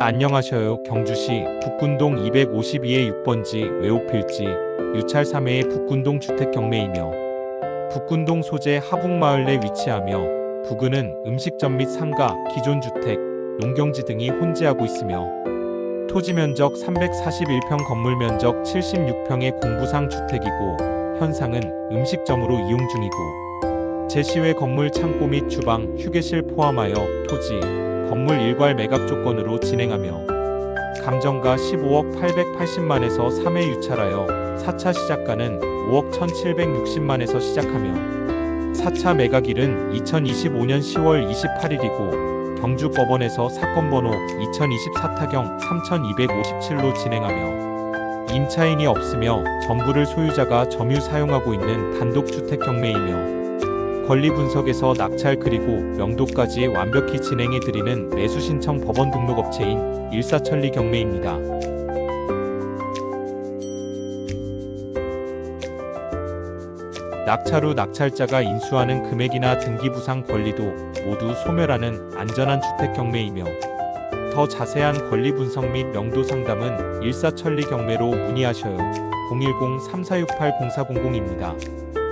안녕하셔요. 경주시 북군동 252의 6번지 외호필지 유찰 3회의 북군동 주택 경매이며 북군동 소재 하북마을 내 위치하며 부근은 음식점 및 상가, 기존 주택, 농경지 등이 혼재하고 있으며 토지 면적 341평 건물 면적 76평의 공부상 주택이고 현상은 음식점으로 이용 중이고 제시외 건물 창고 및 주방, 휴게실 포함하여 토지, 건물 일괄 매각 조건으로 진행하며 감정가 15억 880만에서 3회 유찰하여 4차 시작가는 5억 1760만에서 시작하며 4차 매각일은 2025년 10월 28일이고 경주법원에서 사건 번호 2024 타경 3257로 진행하며 임차인이 없으며 전부를 소유자가 점유 사용하고 있는 단독주택 경매이며 권리 분석에서 낙찰 그리고 명도까지 완벽히 진행해 드리는 매수 신청 법원 등록 업체인 일사천리 경매입니다. 낙찰 후 낙찰자가 인수하는 금액이나 등기부상 권리도 모두 소멸하는 안전한 주택 경매이며 더 자세한 권리 분석 및 명도 상담은 일사천리 경매로 문의하셔요. 010-3468-0400입니다.